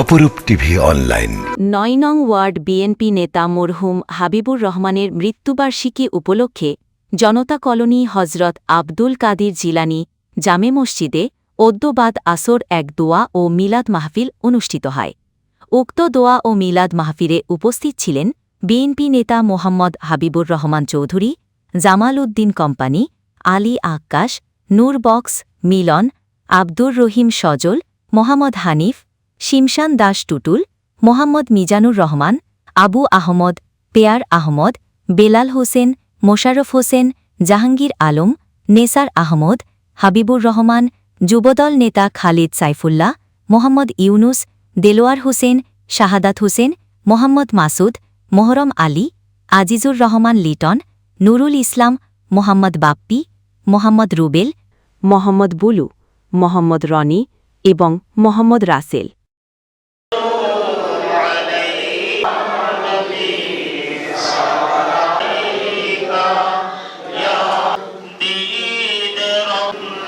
অপরূপ TV online. নয় নং ওয়ার্ড বিএনপি নেতা মরহুম হাবিবুর রহমানের মৃত্যুবার্ষিকী উপলক্ষে জনতা কলোনি হজরত আব্দুল কাদির জিলানি জামে মসজিদে অদ্যবাদ আসর এক দোয়া ও মিলাদ মাহফিল অনুষ্ঠিত হয়। উক্ত দোয়া ও মিলাদ মাহফিলে উপস্থিত ছিলেন বিএনপি নেতা মোহাম্মদ হাবিবুর রহমান চৌধুরী, জামাল উদ্দিন কোম্পানি, আলী আক্কাশ, নূর বক্স, মিলন, আব্দুর রহিম সজল, মোহাম্মদ হানিফ শিমশান দাস টুটুল, মোহাম্মদ মিজানুর রহমান, আবু আহমদ, পেয়ার আহমদ, বেলাল হোসেন, মোশারফ হোসেন, জাহাঙ্গীর আলম, নেসার আহমদ, হাবিবুর রহমান, যুবদল নেতা খালিদ সাইফুল্লাহ, মোহাম্মদ ইউনুস, দেলোয়ার হোসেন, শাহাদাত হোসেন, মোহাম্মদ মাসুদ, মোহরম আলী, আজিজুর রহমান লিটন, নুরুল ইসলাম, মোহাম্মদ বাপ্পি, মোহাম্মদ রুবেল, মোহাম্মদ বুলু, মোহাম্মদ রনি এবং মোহাম্মদ রাসেল।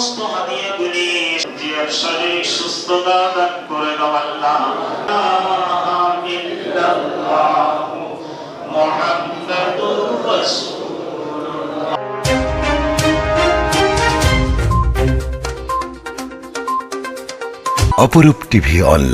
সমস্ত হাদিয়াগুলি জিয়ার শারীরিক সুস্থতা দান করে দাও আল্লাহ অপরূপ টিভি অনলাইন